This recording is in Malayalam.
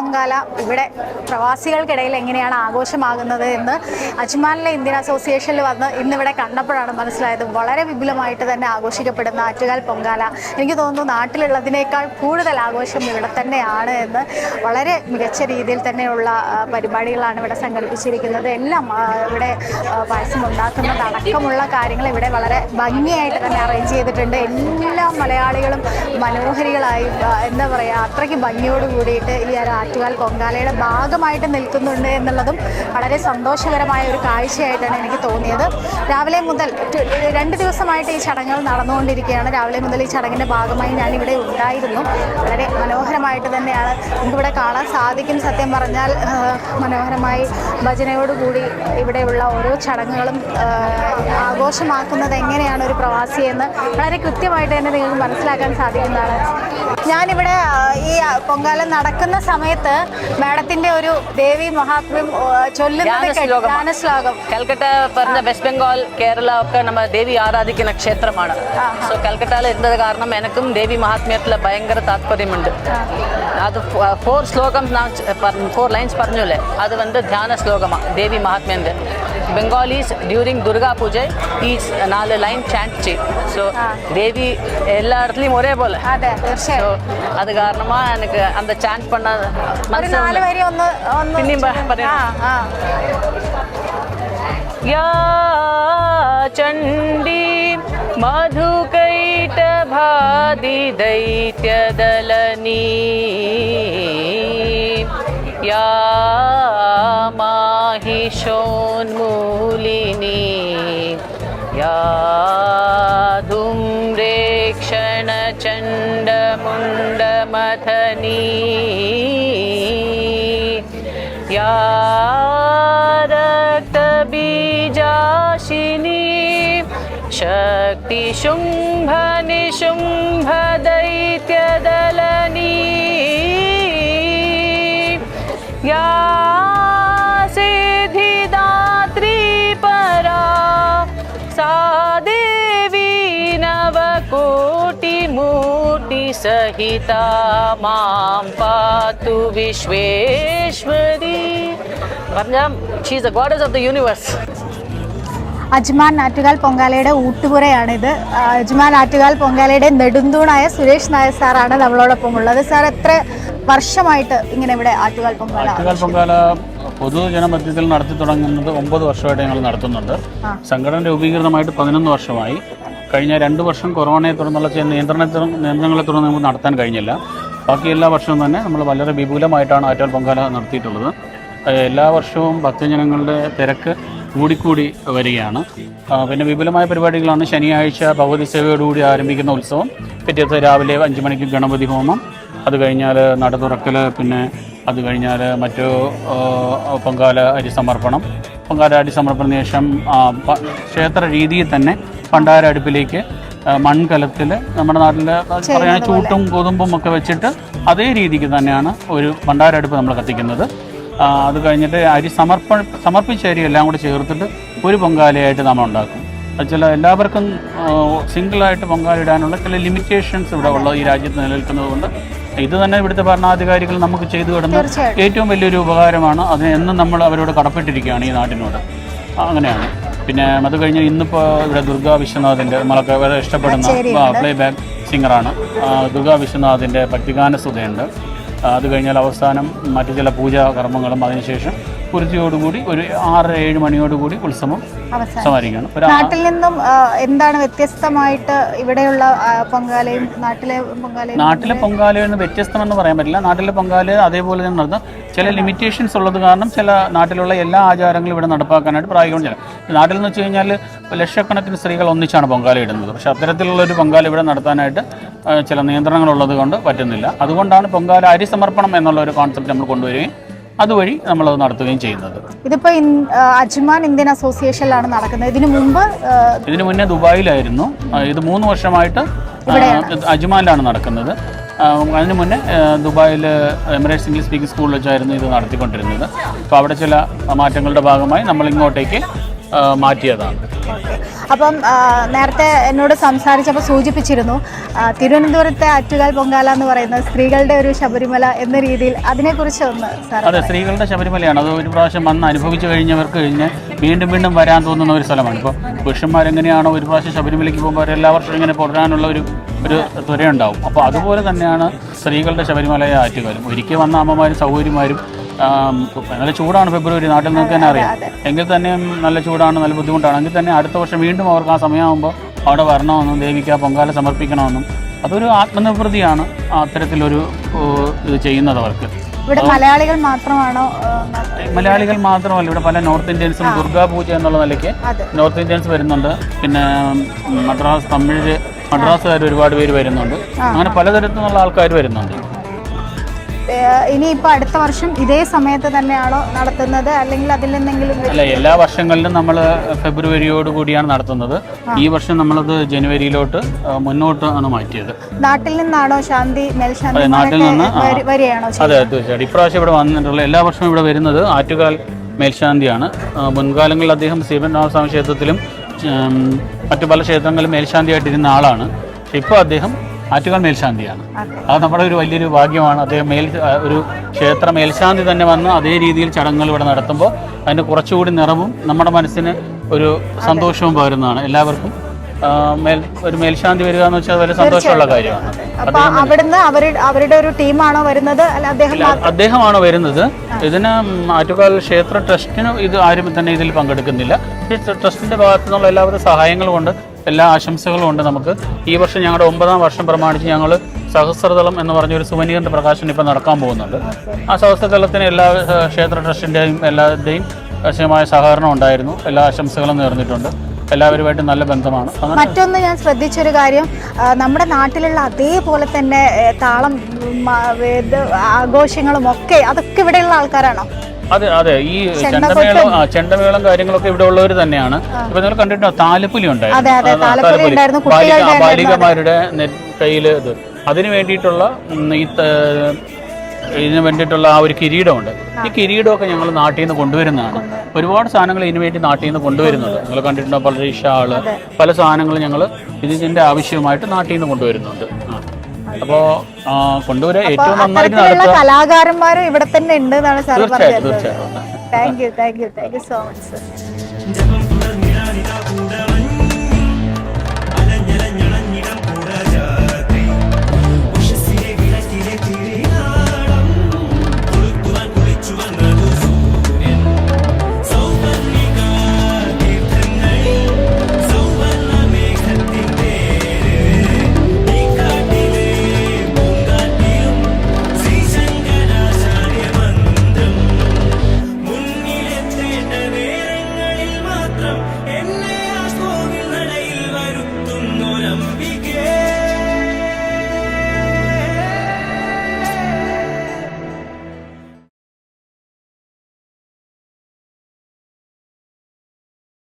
പൊങ്കാല ഇവിടെ പ്രവാസികൾക്കിടയിൽ എങ്ങനെയാണ് ആഘോഷമാകുന്നത് എന്ന് അജ്മാനിലെ ഇന്ത്യൻ അസോസിയേഷനിൽ വന്ന് ഇന്നിവിടെ കണ്ടപ്പോഴാണ് മനസ്സിലായത്. വളരെ വിപുലമായിട്ട് തന്നെ ആഘോഷിക്കപ്പെടുന്ന ആറ്റുകാൽ പൊങ്കാല എനിക്ക് തോന്നുന്നു നാട്ടിലുള്ളതിനേക്കാൾ കൂടുതൽ ആഘോഷം ഇവിടെ തന്നെയാണ് എന്ന് വളരെ മികച്ച രീതിയിൽ തന്നെയുള്ള പരിപാടികളാണ് ഇവിടെ സംഘടിപ്പിച്ചിരിക്കുന്നത്. എല്ലാം ഇവിടെ പായസം ഉണ്ടാക്കുന്നത് അടക്കമുള്ള കാര്യങ്ങൾ ഇവിടെ വളരെ ഭംഗിയായിട്ട് തന്നെ അറേഞ്ച് ചെയ്തിട്ടുണ്ട്. എല്ലാ മലയാളികളും മനോഹരികളായി എന്താ പറയുക അത്രയ്ക്ക് ഭംഗിയോട് കൂടിയിട്ട് ഈ ഒരു ആറ്റുകാൽ പൊങ്കാലയുടെ ഭാഗമായിട്ട് നിൽക്കുന്നുണ്ട് എന്നുള്ളതും വളരെ സന്തോഷകരമായ ഒരു കാഴ്ചയായിട്ടാണ് എനിക്ക് തോന്നിയത്. രാവിലെ മുതൽ രണ്ട് ദിവസമായിട്ട് ഈ ചടങ്ങുകൾ നടന്നുകൊണ്ടിരിക്കുകയാണ്. രാവിലെ മുതൽ ഈ ചടങ്ങിന്റെ ഭാഗമായി ഞാൻ ഇവിടെ ഉണ്ടായിരുന്നു. വളരെ മനോഹരമായിട്ട് തന്നെയാണ് നമുക്കിവിടെ കാണാൻ സാധിക്കും സത്യം പറഞ്ഞാൽ. മനോഹരമായി ഭജനയോടുകൂടി ഇവിടെയുള്ള ഓരോ ചടങ്ങുകളും ആഘോഷമാക്കുന്നത് എങ്ങനെയാണ് ഒരു പ്രവാസിയെന്ന് വളരെ കൃത്യമായിട്ട് തന്നെ നിങ്ങൾക്ക് മനസ്സിലാക്കാൻ സാധിക്കുന്നതാണ്. ഞാനിവിടെ ഈ പൊങ്കാല നടക്കുന്ന സമയത്ത് മാഡത്തിന്റെ ഒരു ദേവി മഹാത്മ്യം ചൊല്ലുന്നത്. ധ്യാനശ്ലോകമാണ്. കൽക്കട്ട പറഞ്ഞ വെസ്റ്റ് ബംഗാൾ കേരള ഒക്കെ നമ്മൾ ദേവി ആരാധിക്കുന്ന ക്ഷേത്രമാണ്. സോ കൽക്കട്ടയിൽ ഇരുന്നത് കാരണം എനിക്കും ദേവി മഹാത്മ്യത്തിൽ ഭയങ്കര താല്പര്യമുണ്ട് അത് ഫോർ ശ്ലോകം ഫോർ ലൈൻസ് പറഞ്ഞല്ലേ? അത് വന്ന് ധ്യാന ശ്ലോകമാണ് ദേവി മഹാത്മ്യന്റെ Bengalis during Durga Puja ഈ നാല് ലൈൻ ചാന്റ് ചെയ്യും സോ ദേവി എല്ലായിടത്തിലും ഒരേപോലെ അതെ അത് കാരണമാ എനിക്ക് അത് ചാന്റ് പണ്ണ മനസ്സിലായി വരി ഒന്ന് ഒന്ന് പിന്നെയും യാ ചണ്ഡി माहिषोन्मूलिनी या धूम्रेक्षणचण्डमुण्डमथनी या रक्तबीजाशिनी शक्तिशुम्भनिशुम्भदैत्यदलनी नवकोटिमूर्तिसहिता मां पातु विश्वेश्वरी പറഞ്ഞാൽ she's a goddess of the universe Ajman Attukal പൊങ്കാലയുടെ ഊട്ടുപുരയാണിത് ആ, അജ്മാൻ ആറ്റുകാൽ പൊങ്കാലയുടെ നെടുന്തൂണായ സുരേഷ് നായർ സാറാണ് നമ്മളോടൊപ്പം ഉള്ളത് സാർ എത്ര വർഷമായിട്ട് ഇങ്ങനെ ഇവിടെ ആറ്റുകാൽ പൊങ്കാല ആറ്റുകാൽ പൊങ്കാല പൊതുജനമധ്യത്തിൽ നടത്തി തുടങ്ങുന്നത് ഒമ്പത് വർഷമായിട്ട് ഞങ്ങൾ നടത്തുന്നുണ്ട് സംഘടന രൂപീകൃതമായിട്ട് പതിനൊന്ന് വർഷമായി കഴിഞ്ഞ രണ്ട് വർഷം കൊറോണയെ തുടർന്നുള്ള ചില നിയന്ത്രണ നിയന്ത്രണങ്ങളെ തുടർന്ന് നമുക്ക് നടത്താൻ കഴിഞ്ഞില്ല. ബാക്കി എല്ലാ വർഷവും തന്നെ നമ്മൾ വളരെ വിപുലമായിട്ടാണ് ആറ്റാൽ പൊങ്കാല നടത്തിയിട്ടുള്ളത്. എല്ലാ വർഷവും ഭക്തജനങ്ങളുടെ തിരക്ക് കൂടിക്കൂടി വരികയാണ്. പിന്നെ വിപുലമായ പരിപാടികളാണ് ശനിയാഴ്ച ഭഗവതി സേവയോടുകൂടി ആരംഭിക്കുന്ന ഉത്സവം. പിറ്റേത്തെ രാവിലെ അഞ്ച് മണിക്ക് ഗണപതി ഹോമം. അത് കഴിഞ്ഞാൽ നട തുറക്കൽ പിന്നെ അത് കഴിഞ്ഞാൽ മറ്റു പൊങ്കാല അരി സമർപ്പണം. പൊങ്കാല അരി സമർപ്പണത്തിന് ശേഷം ക്ഷേത്ര രീതിയിൽ തന്നെ പണ്ടാര അടുപ്പിലേക്ക് മൺകലത്തിൽ നമ്മുടെ നാട്ടിൽ പറയാൻ ചൂട്ടും ഗോതമ്പും ഒക്കെ വെച്ചിട്ട് അതേ രീതിക്ക് തന്നെയാണ് ഒരു പണ്ടാര അടുപ്പ് നമ്മൾ കത്തിക്കുന്നത് അത് കഴിഞ്ഞിട്ട് അരി സമർപ്പ സമർപ്പിച്ച അരി എല്ലാം കൂടി ചേർത്തിട്ട് ഒരു പൊങ്കാലയായിട്ട് നമ്മൾ ഉണ്ടാക്കും. ചില എല്ലാവർക്കും സിംഗിളായിട്ട് പൊങ്കാല ഇടാനുള്ള ചില ലിമിറ്റേഷൻസ് ഇവിടെ ഉള്ള ഈ രാജ്യത്ത് നിലനിൽക്കുന്നത് കൊണ്ട് ഇത് തന്നെ ഇവിടുത്തെ ഭരണാധികാരികൾ നമുക്ക് ചെയ്തു കിടന്ന. ഏറ്റവും വലിയൊരു ഉപകാരമാണ്. അതിന് എന്നും നമ്മൾ അവരോട് കടപ്പെട്ടിരിക്കുകയാണ് ഈ നാട്ടിനോട് അങ്ങനെയാണ്. പിന്നെ അത് കഴിഞ്ഞ് ഇന്നിപ്പോൾ ഇവിടെ ദുർഗാ വിശ്വനാഥിന്റെ നമ്മളൊക്കെ വളരെ ഇഷ്ടപ്പെടുന്ന പ്ലേ ബാക്ക് സിംഗറാണ് ദുർഗാ വിശ്വനാഥിന്റെ ഭക്തിഗാന സുതയുണ്ട് അത് കഴിഞ്ഞാൽ അവസാനം മറ്റു ചില പൂജാ കർമ്മങ്ങളും അതിനുശേഷം കുരുതിയോടുകൂടി ഒരു ആറ് ഏഴ് മണിയോടുകൂടി ഉത്സവം സമാരിക്കണം നാട്ടിൽ നിന്നും എന്താണ് വ്യത്യസ്തമായിട്ട് ഇവിടെയുള്ള പൊങ്കാലയും നാട്ടിലെ പൊങ്കാലയും നാട്ടിലെ പൊങ്കാലയെന്ന് വ്യത്യസ്തമെന്ന് പറയാൻ പറ്റില്ല. നാട്ടിലെ പൊങ്കാല അതേപോലെ തന്നെ നടത്തും ചില ലിമിറ്റേഷൻസ് ഉള്ളത് കാരണം ചില നാട്ടിലുള്ള എല്ലാ ആചാരങ്ങളും ഇവിടെ നടപ്പാക്കാനായിട്ട് പ്രായോഗികം ചില നാട്ടിൽ എന്ന് വെച്ച് കഴിഞ്ഞാൽ ലക്ഷക്കണക്കിന് സ്ത്രീകൾ ഒന്നിച്ചാണ് പൊങ്കാല ഇടുന്നത്. പക്ഷേ അത്തരത്തിലുള്ള ഒരു പൊങ്കാല ഇവിടെ നടത്താനായിട്ട് ചില നിയന്ത്രണങ്ങളുള്ളത് കൊണ്ട് പറ്റുന്നില്ല. അതുകൊണ്ടാണ് പൊങ്കാല അരി സമർപ്പണം എന്നുള്ള ഒരു കോൺസെപ്റ്റ് നമ്മൾ കൊണ്ടുവരികയും അതുവഴി നമ്മൾ അത് നടത്തുകയും ചെയ്യുന്നത്. ഇതിപ്പോ അജ്മാൻ ഇന്ത്യൻ അസോസിയേഷനിലാണ് നടക്കുന്നത്. ഇതിനു മുമ്പ് ഇതിനു മുന്നേ ദുബായിലായിരുന്നു. ഇത് മൂന്ന് വർഷമായിട്ട് അജ്മാനിലാണ് നടക്കുന്നത്. അതിന് മുന്നേ ദുബായിൽ എമിറേറ്റ്സ് ഇംഗ്ലീഷ് സ്പീക്കിംഗ് സ്കൂളിൽ വെച്ചായിരുന്നു ഇത് നടത്തിക്കൊണ്ടിരുന്നത്. അപ്പോൾ അവിടെ ചില മാറ്റങ്ങളുടെ ഭാഗമായി നമ്മൾ ഇങ്ങോട്ടേക്ക് മാറ്റിയതാണ്. അപ്പം നേരത്തെ എന്നോട് സംസാരിച്ചപ്പോൾ സൂചിപ്പിച്ചിരുന്നു തിരുവനന്തപുരത്തെ ആറ്റുകാൽ പൊങ്കാല എന്ന് പറയുന്നത് സ്ത്രീകളുടെ ഒരു ശബരിമല എന്ന രീതിയിൽ അതിനെക്കുറിച്ച് ഒന്ന് അതെ സ്ത്രീകളുടെ ശബരിമലയാണ്. അത് ഒരു പ്രാവശ്യം വന്ന് അനുഭവിച്ചു കഴിഞ്ഞവർക്ക് കഴിഞ്ഞ് വീണ്ടും വീണ്ടും വരാൻ തോന്നുന്ന ഒരു സ്ഥലമാണ്. ഇപ്പോൾ പുരുഷന്മാരെങ്ങനെയാണോ ഒരു പ്രാവശ്യം ശബരിമലയ്ക്ക് പോകുമ്പോൾ എല്ലാ വർഷവും ഇങ്ങനെ തുടരാനുള്ള ഒരു ഒരു ത്വരയുണ്ടാവും അപ്പോൾ അതുപോലെ തന്നെയാണ് സ്ത്രീകളുടെ ശബരിമലയെ ആറ്റുകാരും. ഒരിക്കൽ വന്ന അമ്മമാരും സൗകര്യമാരും നല്ല ചൂടാണ് ഫെബ്രുവരി നാട്ടിൽ നിങ്ങൾക്ക് തന്നെ അറിയാം. എങ്കിൽ തന്നെയും നല്ല ചൂടാണ് നല്ല ബുദ്ധിമുട്ടാണ്. എങ്കിൽ തന്നെ അടുത്ത വർഷം വീണ്ടും അവർക്ക് ആ സമയമാകുമ്പോൾ അവിടെ വരണമെന്നും ദേവിക്ക് ആ പൊങ്കാല സമർപ്പിക്കണമെന്നും അതൊരു ആത്മനിർവൃതിയാണ് അത്തരത്തിലൊരു ഇത് ചെയ്യുന്നത് അവർക്ക്. ഇവിടെ മലയാളികൾ മാത്രമാണോ മലയാളികൾ മാത്രമല്ല ഇവിടെ പല നോർത്ത് ഇന്ത്യൻസും ദുർഗാ പൂജ എന്നുള്ള നിലയ്ക്ക് നോർത്ത് ഇന്ത്യൻസ് വരുന്നുണ്ട്. പിന്നെ മദ്രാസ് തമിഴ് മദ്രാസുകാർ ഒരുപാട് പേര് വരുന്നുണ്ട്. അങ്ങനെ പലതരത്തിലുള്ള ആൾക്കാർ വരുന്നുണ്ട്. ഇനി ഇനിയിപ്പോൾ അടുത്ത വർഷം ഇതേ സമയത്ത് തന്നെയാണോ നടത്തുന്നത്? അല്ലെങ്കിൽ അതിൽ എന്തെങ്കിലും അല്ല എല്ലാ വർഷങ്ങളിലും നമ്മൾ ഫെബ്രുവരിയോട് കൂടിയാണ് നടത്തുന്നത്. ഈ വർഷം നമ്മളത് ജനുവരിയിലോട്ട് മുന്നോട്ട് ആണ് മാറ്റിയത്. നാട്ടിൽ നിന്നാണോ ശാന്തി മേൽശാന്തി നാട്ടിൽ നിന്ന്, വരികയാണോ അതെ തീർച്ചയായിട്ടും. ഇപ്രാവശ്യം ഇവിടെ വന്നിട്ടുള്ള എല്ലാ വർഷവും ഇവിടെ വരുന്നത് ആറ്റുകാൽ മേൽശാന്തിയാണ്. മുൻകാലങ്ങളിൽ അദ്ദേഹം ശ്രീപത്മനാഭസ്വാമി ക്ഷേത്രത്തിലും ഉം, മറ്റു പല ക്ഷേത്രങ്ങളിലും മേൽശാന്തിയായിട്ടിരുന്ന ആളാണ്. പക്ഷെ ഇപ്പോൾ അദ്ദേഹം ആറ്റുകാൽ മേൽശാന്തിയാണ്. അത്. നമ്മുടെ ഒരു വലിയൊരു ഭാഗ്യമാണ്. അദ്ദേഹം മേൽ ഒരു ക്ഷേത്ര മേൽശാന്തി തന്നെ വന്ന് അതേ രീതിയിൽ ചടങ്ങുകൾ ഇവിടെ നടത്തുമ്പോൾ അതിന് കുറച്ചുകൂടി നിറവും നമ്മുടെ മനസ്സിന് ഒരു സന്തോഷവും പകരുന്നതാണ്. എല്ലാവർക്കും മേൽ ഒരു മേൽശാന്തി വരിക എന്ന് വെച്ചാൽ വലിയ സന്തോഷമുള്ള കാര്യമാണ്. അപ്പൊ അവിടുന്ന് അവരുടെ ഒരു ടീമാണോ വരുന്നത്? അദ്ദേഹമാണ് വരുന്നത്? ഇതിന് ആറ്റുകാൽ ക്ഷേത്ര ട്രസ്റ്റിന് ഇത് ആരും തന്നെ ഇതിൽ പങ്കെടുക്കുന്നില്ല. ട്രസ്റ്റിന്റെ ഭാഗത്തു നിന്നുള്ള എല്ലാവിധ സഹായങ്ങളും കൊണ്ട് എല്ലാ ആശംസകളും ഉണ്ട് നമുക്ക് ഈ വർഷം ഞങ്ങളുടെ ഒമ്പതാം വർഷം പ്രമാണിച്ച് ഞങ്ങൾ സഹസ്രതലം എന്ന് പറഞ്ഞ ഒരു സുവനീറിന്റെ പ്രകാശനം ഇപ്പം നടക്കാൻ പോകുന്നുണ്ട്. ആ സഹസ്രതലത്തിന് എല്ലാ ക്ഷേത്ര ട്രസ്റ്റിന്റെയും എല്ലാവരുടെയും ആശയമായ സഹകരണം ഉണ്ടായിരുന്നു. എല്ലാ ആശംസകളും നേർന്നിട്ടുണ്ട്. എല്ലാവരുമായിട്ട് നല്ല ബന്ധമാണ്. മറ്റൊന്ന് ഞാൻ ശ്രദ്ധിച്ചൊരു കാര്യം നമ്മുടെ നാട്ടിലുള്ള അതേപോലെ തന്നെ താളം ആഘോഷങ്ങളും ഒക്കെ അതൊക്കെ ഇവിടെയുള്ള ആൾക്കാരാണോ? അതെ അതെ. ഈ ചെണ്ടമേളം. ചെണ്ടമേളം കാര്യങ്ങളൊക്കെ ഇവിടെ ഉള്ളവർ തന്നെയാണ്. ഇപ്പൊ നിങ്ങൾ കണ്ടിട്ടുണ്ടോ? താലപ്പൊലി ഉണ്ടായിരുന്നു. ബാലികമാരുടെ കയ്യിൽ ഇത്. അതിനു വേണ്ടിയിട്ടുള്ള ഈ ഇതിന് വേണ്ടിയിട്ടുള്ള ആ ഒരു കിരീടമുണ്ട്. ഈ കിരീടമൊക്കെ ഞങ്ങൾ നാട്ടിൽ നിന്ന് കൊണ്ടുവരുന്നതാണ്. ഒരുപാട് സാധനങ്ങൾ ഇതിനു വേണ്ടി നാട്ടിൽ നിന്ന് കൊണ്ടുവരുന്നുണ്ട്. നിങ്ങൾ കണ്ടിട്ടുണ്ടോ പല ഷാൾ പല സാധനങ്ങളും ഞങ്ങൾ ഇതിന്റെ ആവശ്യമായിട്ട് നാട്ടിൽ നിന്ന് കൊണ്ടുവരുന്നുണ്ട്. അപ്പോൾ അപ്പോ കൊണ്ടുവരാൻ ഏറ്റവും നന്നായിട്ട് നടത്തുക കലാകാരന്മാരും ഇവിടെ തന്നെ ഉണ്ട് എന്നാണ് സാർ പറഞ്ഞത്. തീർച്ചയായിട്ടും. Thank you thank you thank you so much